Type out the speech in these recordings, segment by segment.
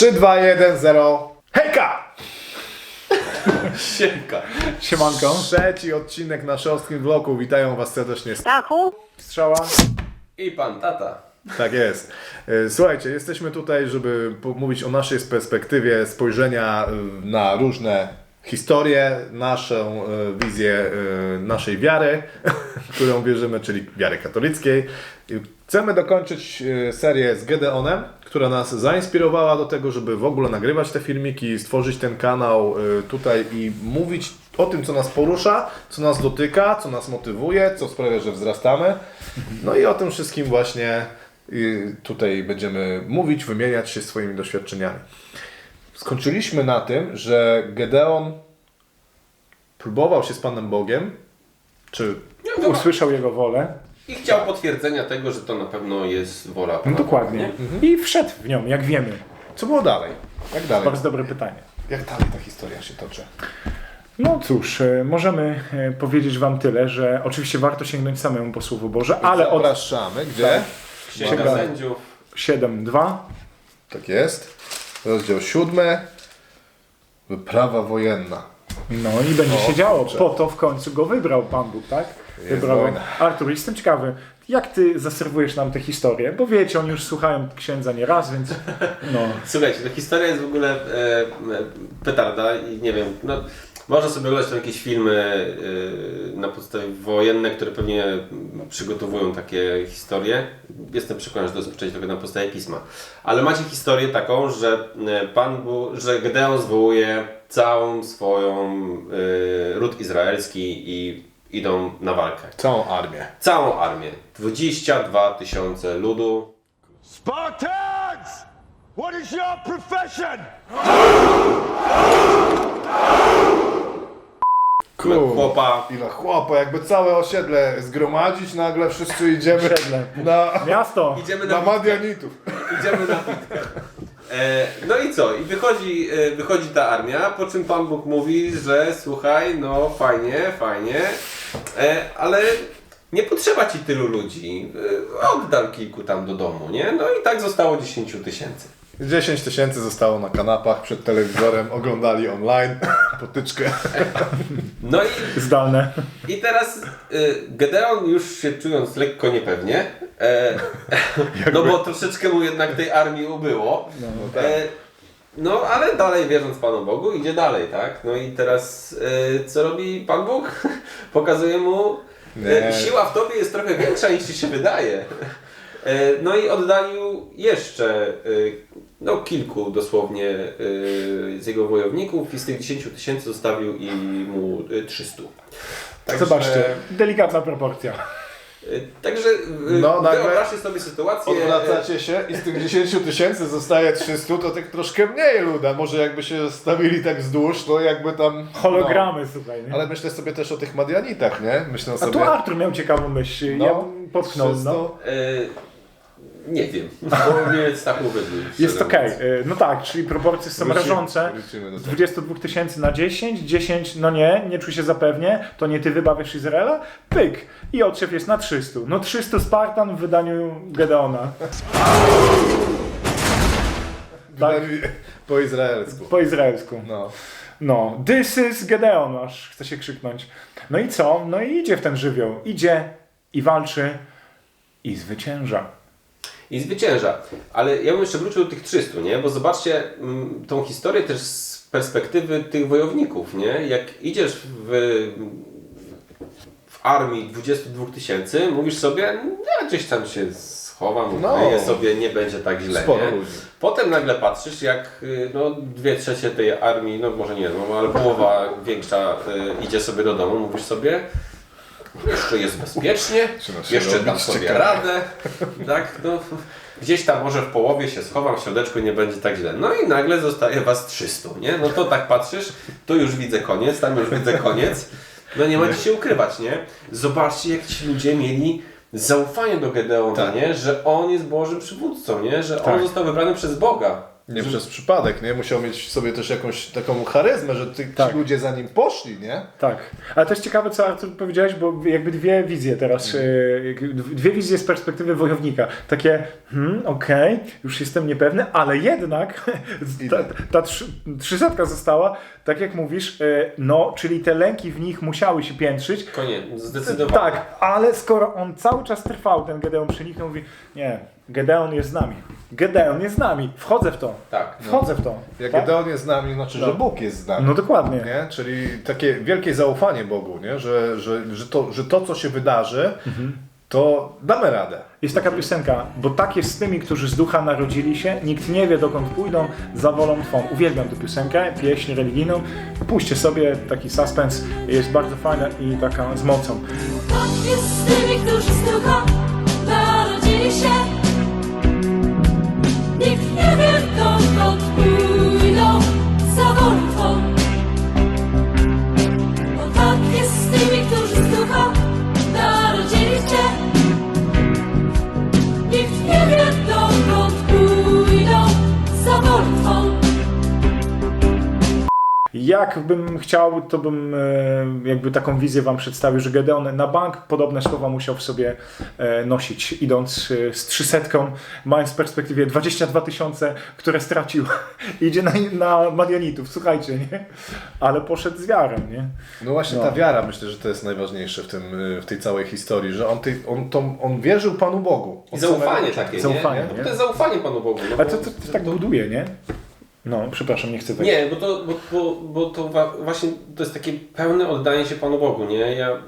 3, 2, 1, 0. Hejka! Siemka. Siemanko. Trzeci odcinek na szorstkim vlogu. Witają Was serdecznie. Stachu? Strzała. I pan tata. Tak jest. E, Słuchajcie, jesteśmy tutaj, żeby mówić o naszej perspektywie spojrzenia e, na różne historie, naszą e, wizję naszej wiary, w którą wierzymy, czyli wiary katolickiej. Chcemy dokończyć e, serię z Gedeonem, która nas zainspirowała do tego, żeby w ogóle nagrywać te filmiki, stworzyć ten kanał e, tutaj i mówić o tym, co nas porusza, co nas dotyka, co nas motywuje, co sprawia, że wzrastamy. No i o tym wszystkim właśnie y, tutaj będziemy mówić, wymieniać się swoimi doświadczeniami. Skończyliśmy na tym, że Gedeon próbował się z Panem Bogiem, czy Usłyszał jego wolę. I chciał potwierdzenia tego, że to na pewno jest wola No dokładnie. I wszedł w nią, jak wiemy. co było dalej? Jak dalej? Bardzo dobre pytanie. Jak dalej ta historia się toczy? No cóż, e, możemy e, powiedzieć Wam tyle, że oczywiście warto sięgnąć samemu po Słowo Boże, ale od Zapraszamy, gdzie? Księga Księga- sędziów. 7.2 Tak jest. Rozdział siódmy. Wyprawa wojenna. no i będzie O, się działo. Po to w końcu go wybrał Pan Bóg, tak? Jest Wybrał. wojna. Artur, jestem ciekawy, jak Ty zaserwujesz nam tę historię? Bo wiecie, oni już słuchają księdza nie raz, więc no. Słuchajcie, ta historia jest w ogóle e, e, petarda i nie wiem, no, można sobie oglądać tam jakieś filmy e, na podstawie wojenne, które pewnie przygotowują takie historie. Jestem przekonany, że to jest przejść tylko na podstawie pisma. Ale macie historię taką, że e, Pan Bóg, że Gedeon zwołuje całą swoją e, ród izraelski i idą na walkę. Całą armię. Całą armię. 22 tysiące ludu. Spartans! What is your profession? Kur- Chłopa Ile chłopa, jakby całe osiedle zgromadzić, nagle wszyscy idziemy Osiedle. na, Miasto! Idziemy na na. Madianitów. Idziemy na bitkę. E, no i co? I wychodzi, e, wychodzi ta armia, po czym Pan Bóg mówi, że słuchaj, no fajnie, fajnie, e, ale nie potrzeba Ci tylu ludzi. Oddam kilku tam do domu, nie? No i tak zostało 10 tysięcy. 10 tysięcy zostało na kanapach przed telewizorem, oglądali online potyczkę. No i Zdalne. I teraz y, Gedeon już się czując lekko niepewnie, e, no bo troszeczkę mu jednak tej armii ubyło. tak. E, no ale dalej wierząc Panu Bogu idzie dalej, tak? No i teraz e, co robi Pan Bóg? Pokazuje mu, Nie. siła w Tobie jest trochę większa niż Ci się wydaje. No i oddalił jeszcze no, kilku dosłownie e, z jego wojowników i z tych 10 tysięcy zostawił i mu e, 300. Także- Zobaczcie, delikatna proporcja. Y, Także y, No, wyobraźcie sobie sytuację. Odwracacie się i z tych 10 tysięcy zostaje 300, to tak troszkę mniej luda. Może jakby się stawili tak wzdłuż, to jakby tam... Hologramy, słuchaj. No. Nie? Ale myślę sobie też o tych Madianitach, nie? Myślę A sobie... tu Artur miał ciekawą myśl. No, ja bym popchnął. No. 300. nie wiem, bo mnie jest tak mówię. Jest okej. mówiąc. Y, No tak, czyli proporcje są Wrócimy- rażące. wrócimy Z tego. 22 tysięcy na 10, 10, no nie, nie czuj się zapewnie, to nie ty wybawiasz Izraela, pyk. I otrzew jest na 300. No 300 Spartan w wydaniu Gedeona. Tak, Po izraelsku. po izraelsku. No. No, this is Gedeon, aż chce się krzyknąć. No i co? No i idzie w ten żywioł. Idzie i walczy i zwycięża. I zwycięża. Ale ja bym jeszcze wrócił do tych 300, nie? Bo zobaczcie mm, tą historię też z perspektywy tych wojowników, nie? Jak idziesz w, w armii 22 tysięcy, mówisz sobie, ja gdzieś tam się schowam, No. ukryję sobie, nie będzie tak źle. Potem nagle patrzysz, jak y, no, dwie trzecie tej armii, no może nie, no, ale połowa większa y, idzie sobie do domu, mówisz sobie, jeszcze jest bezpiecznie, jeszcze dam sobie radę, tak, no, gdzieś tam może w połowie się schowam, w środeczku nie będzie tak źle. No i nagle zostaje was 300, nie? No to tak patrzysz, tu już widzę koniec, tam już widzę koniec, no nie ma gdzie się ukrywać, nie? Zobaczcie, jak ci ludzie mieli zaufanie do Gedeona, Tak. nie? Że on jest Bożym przywódcą, nie? Że on Tak. został wybrany przez Boga. Nie przez przypadek, nie? Musiał mieć w sobie też jakąś taką charyzmę, że ty, Tak. ci ludzie za nim poszli, nie? Tak, ale też ciekawe, co Artur powiedziałeś, bo jakby dwie wizje teraz, e, jak- dwie wizje z perspektywy wojownika. Takie, hmm, okej, już jestem niepewny, ale jednak ta, ta trzy, trzysetka została, tak jak mówisz, e, no, czyli te lęki w nich musiały się piętrzyć. Koniec, zdecydowanie. Tak, ale skoro on cały czas trwał, ten Gedeon przy nich, to mówi, nie, Gedeon jest z nami. Gedeon jest z nami, wchodzę w to. Tak. Wchodzę w to. Jak tak? Gedeon jest z nami, znaczy, że No. Bóg jest z nami. No dokładnie. Nie? Czyli takie wielkie zaufanie Bogu, nie? Że, że, że, to, że to, co się wydarzy, to damy radę. Jest taka piosenka, bo tak jest z tymi, którzy z ducha narodzili się, nikt nie wie dokąd pójdą, za wolą Twą. Uwielbiam tę piosenkę, pieśń religijną. Puśćcie sobie taki suspens, jest bardzo fajna i taka z mocą. Tak jest z tymi, którzy z ducha Jakbym chciał, to bym e, jakby taką wizję wam przedstawił, że Gedeon na bank podobne słowa musiał w sobie e, nosić, idąc e, z trzysetką, mając w perspektywie 22 tysiące, które stracił. Idzie na, na Marianitów, słuchajcie, nie? Ale poszedł z wiarą, nie? No właśnie No. ta wiara, myślę, że to jest najważniejsze w, tym, w tej całej historii, że on, tej, on, to, on wierzył Panu Bogu. I zaufanie samego takie, Zaufanie, nie? No, nie? to jest zaufanie Panu Bogu. No A bo- to, to, to tak buduje, nie? No, przepraszam, nie chcę tak. Nie, bo to, bo, bo, bo to właśnie to jest takie pełne oddanie się Panu Bogu, nie? Ja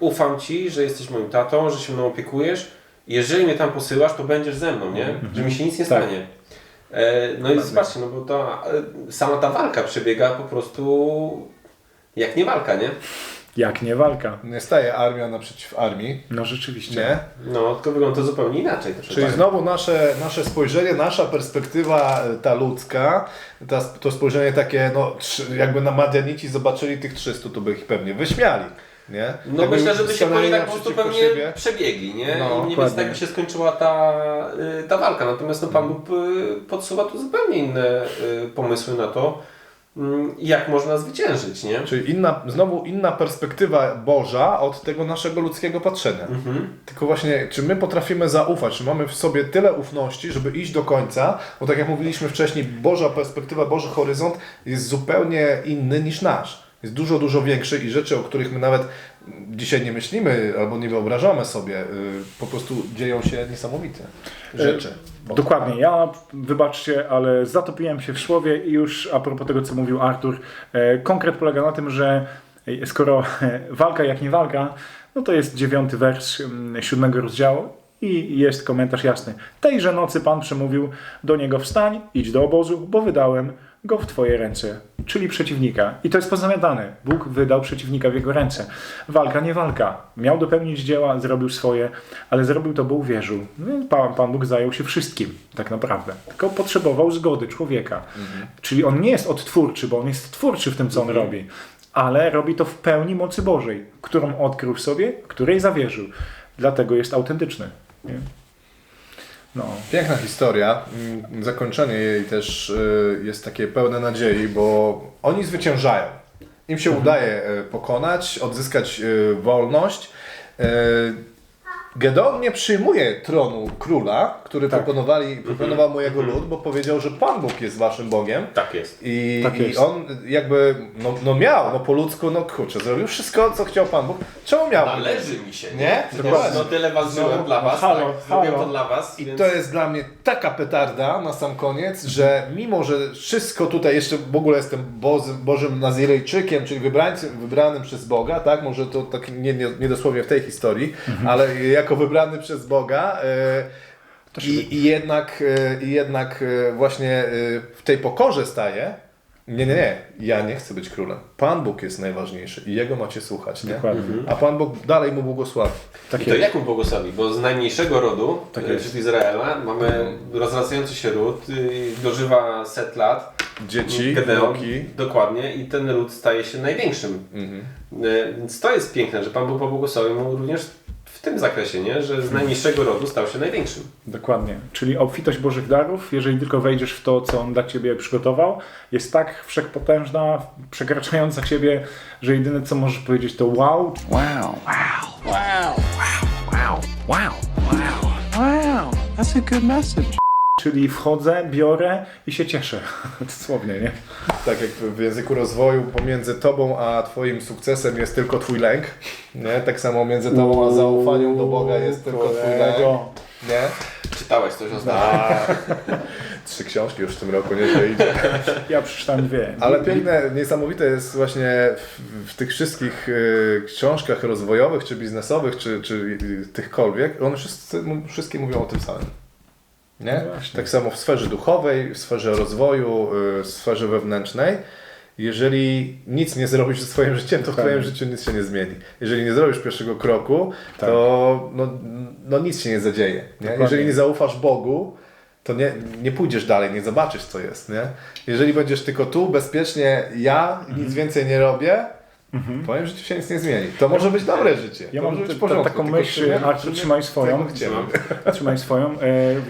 ufam Ci, że jesteś moim tatą, że się mną opiekujesz. Jeżeli mnie tam posyłasz, to będziesz ze mną, nie? Że mi się nic nie Tak. stanie. E, no i zobaczcie, no bo ta, e, sama ta walka przebiega po prostu jak nie walka, nie? Jak nie walka. Nie staje armia naprzeciw armii, No rzeczywiście. nie? No, tylko wygląda to zupełnie inaczej. Czyli znowu nasze, nasze spojrzenie, nasza perspektywa y, ta ludzka, ta, to spojrzenie takie, no jakby na Madianici zobaczyli tych 300, to by ich pewnie wyśmiali, nie? No Jakby myślę, że by się oni tak po prostu pewnie siebie. przebiegli, nie? No, I mniej więcej tak by się skończyła ta, y, ta walka. Natomiast no, Pan Bóg y, podsuwa tu zupełnie inne y, pomysły na to, jak można zwyciężyć, nie? Czyli inna, znowu inna perspektywa Boża od tego naszego ludzkiego patrzenia. Mhm. Tylko właśnie, czy my potrafimy zaufać, czy mamy w sobie tyle ufności, żeby iść do końca, bo tak jak mówiliśmy wcześniej, Boża perspektywa, Boży horyzont jest zupełnie inny niż nasz. Jest dużo, dużo większy i rzeczy, o których my nawet dzisiaj nie myślimy albo nie wyobrażamy sobie, y, po prostu dzieją się niesamowite rzeczy. Bo- Dokładnie. Ja, wybaczcie, ale zatopiłem się w słowie i już a propos tego, co mówił Artur, e, konkret polega na tym, że e, skoro e, walka jak nie walka, no to jest dziewiąty wers mm, siódmego rozdziału i jest komentarz jasny. Tejże nocy Pan przemówił do niego wstań, idź do obozu, bo wydałem go w Twoje ręce, czyli przeciwnika. I to jest pozamiatane. Bóg wydał przeciwnika w jego ręce. Walka, nie walka. Miał dopełnić dzieła, zrobił swoje, ale zrobił to, bo uwierzył. No, Pan, Pan Bóg zajął się wszystkim, tak naprawdę. Tylko potrzebował zgody człowieka. Czyli on nie jest odtwórczy, bo on jest twórczy w tym, co on robi. Ale robi to w pełni mocy Bożej, którą odkrył w sobie, której zawierzył. Dlatego jest autentyczny. Nie? No. Piękna historia. Mm, Zakończenie jej też y, jest takie pełne nadziei, bo oni zwyciężają. Im się udaje y, pokonać, odzyskać y, wolność. Gedeon nie przyjmuje tronu króla, który proponowali, proponował mu jego lud, bo powiedział, że Pan Bóg jest waszym Bogiem. Tak jest. I, Tak i jest. on jakby, no, no miał, no po ludzku, no kurczę, zrobił wszystko, co chciał Pan Bóg. Czemu miał? Należy mi się, Nie? Dokładnie. no tyle was żyłem dla was, halo, tak? Zrobiłem halo. to dla was, I więc... to jest dla mnie taka petarda na sam koniec, że mimo, że wszystko tutaj jeszcze w ogóle jestem Bożym, Bożym Nazirejczykiem, czyli wybrańcem, wybranym przez Boga, tak? Może to tak nie, nie, nie dosłownie w tej historii, ale jako wybrany przez Boga. E, i, I jednak, e, i jednak e, właśnie w tej pokorze staje. Nie, nie, nie. Ja nie chcę być królem. Pan Bóg jest najważniejszy i Jego macie słuchać, nie? Dokładnie. A Pan Bóg dalej mu błogosławi. Tak I to jak mu błogosławi? Bo z najmniejszego rodu, Tak jest. wśród Izraela, mamy rozrastający się ród, y, dożywa set lat. Dzieci, Gedeon, wnuki. dokładnie, i ten ród staje się największym. Mhm. Więc to jest piękne, że Pan Bóg pobłogosławił mu również tym zakresie, nie? że z najniższego rodu stał się największym. Dokładnie. Czyli obfitość Bożych darów, jeżeli tylko wejdziesz w to, co On dla Ciebie przygotował, jest tak wszechpotężna, przekraczająca Ciebie, że jedyne, co możesz powiedzieć, to wow. Wow, wow, wow, wow, wow, wow, wow. That's a good message. Czyli wchodzę, biorę i się cieszę. Dosłownie, nie? Tak jak w języku rozwoju pomiędzy tobą a twoim sukcesem jest tylko twój lęk, nie? Tak samo między tobą a zaufaniem do Boga jest tylko twój lęk, nie? Czytałeś coś ostatnio? Trzy książki już w tym roku, nieźle idzie. Ja przeczytałem dwie. Ale piękne, niesamowite jest właśnie w, w tych wszystkich y, książkach rozwojowych, czy biznesowych, czy, czy y, tychkolwiek, one wszyscy, wszystkie mówią o tym samym. Nie? No właśnie. tak samo w sferze duchowej, w sferze rozwoju, y, w sferze wewnętrznej. Jeżeli nic nie zrobisz ze swoim życiem, to w Dokładnie. twoim życiu nic się nie zmieni. Jeżeli nie zrobisz pierwszego kroku, Tak. to no, no nic się nie zadzieje. Nie? Jeżeli nie zaufasz Bogu, to nie, nie pójdziesz dalej, nie zobaczysz co jest. Nie? Jeżeli będziesz tylko tu, bezpiecznie, ja, Mhm. nic więcej nie robię, w twoim życiu się nic nie zmieni. To może być dobre życie. Ja to mam być porządku, taką myśl, my- Artur, trzymaj swoją. Trzymaj swoją. E,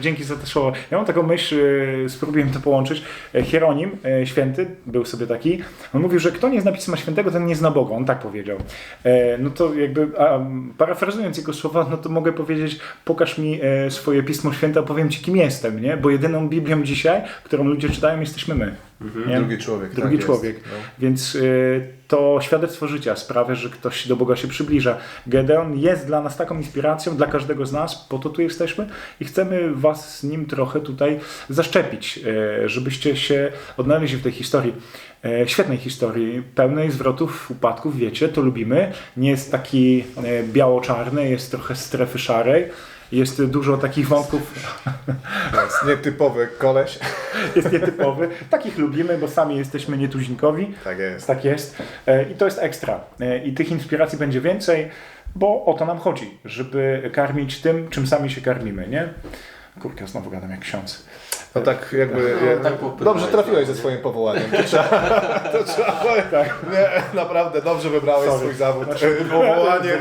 dzięki za te słowa. Ja mam taką myśl, e, spróbuję to połączyć. E, Hieronim, e, święty, był sobie taki. On mówił, że kto nie zna Pisma Świętego, ten nie zna Boga. On tak powiedział. E, no to jakby, a, parafrazując jego słowa, no to mogę powiedzieć, pokaż mi e, swoje Pismo Święte, a powiem ci, kim jestem, nie? Bo jedyną Biblią dzisiaj, którą ludzie czytają, jesteśmy my. Nie? Drugi człowiek. Drugi tak jest. człowiek. No. Więc y, to świadectwo życia sprawia, że ktoś do Boga się przybliża. Gedeon jest dla nas taką inspiracją, dla każdego z nas, po to tu jesteśmy i chcemy Was z nim trochę tutaj zaszczepić, y, żebyście się odnaleźli w tej historii. y, Świetnej historii, pełnej zwrotów, upadków, wiecie, to lubimy. Nie jest taki y, biało-czarny, jest trochę strefy szarej. Jest dużo takich wątków Jest nietypowy koleś. jest nietypowy. Takich lubimy, bo sami jesteśmy nietuzinkowi. Tak jest. Tak jest. E, I to jest ekstra. E, I tych inspiracji będzie więcej, bo o to nam chodzi, żeby karmić tym, czym sami się karmimy, nie? Kurka, znowu gadam jak ksiądz. No tak jakby... No, ja- tak dobrze trafiłeś no. ze swoim powołaniem. To trzeba, to trzeba powiedzieć. Nie, naprawdę dobrze wybrałeś Sorry. swój zawód. Znaczy- Powołanie e,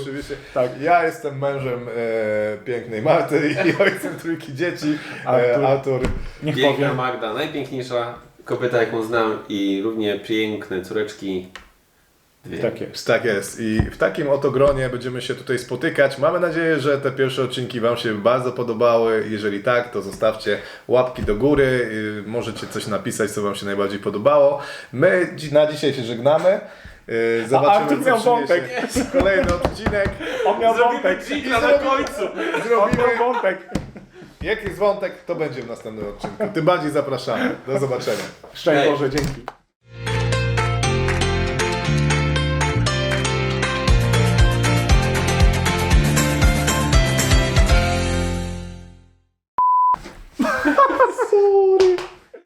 oczywiście. Tak. Ja jestem mężem e, pięknej Marty i ojcem trójki dzieci. Artur. E, Artur. Niech Piękna powiem. Magda, najpiękniejsza kobieta jaką znam i równie piękne córeczki. Tak jest. Tak jest. I w takim oto gronie będziemy się tutaj spotykać. Mamy nadzieję, że te pierwsze odcinki Wam się bardzo podobały. Jeżeli tak, to zostawcie łapki do góry. Możecie coś napisać, co Wam się najbardziej podobało. My na dzisiaj się żegnamy. Yy, Zobaczymy, Artur co miał przyniesie kolejny odcinek. On miał wątek. Dżingla na końcu! On Zrobimy. miał wątek. Jak jest wątek, to będzie w następnym odcinku. Tym bardziej zapraszamy. Do zobaczenia. Szczęść. Boże, dzięki.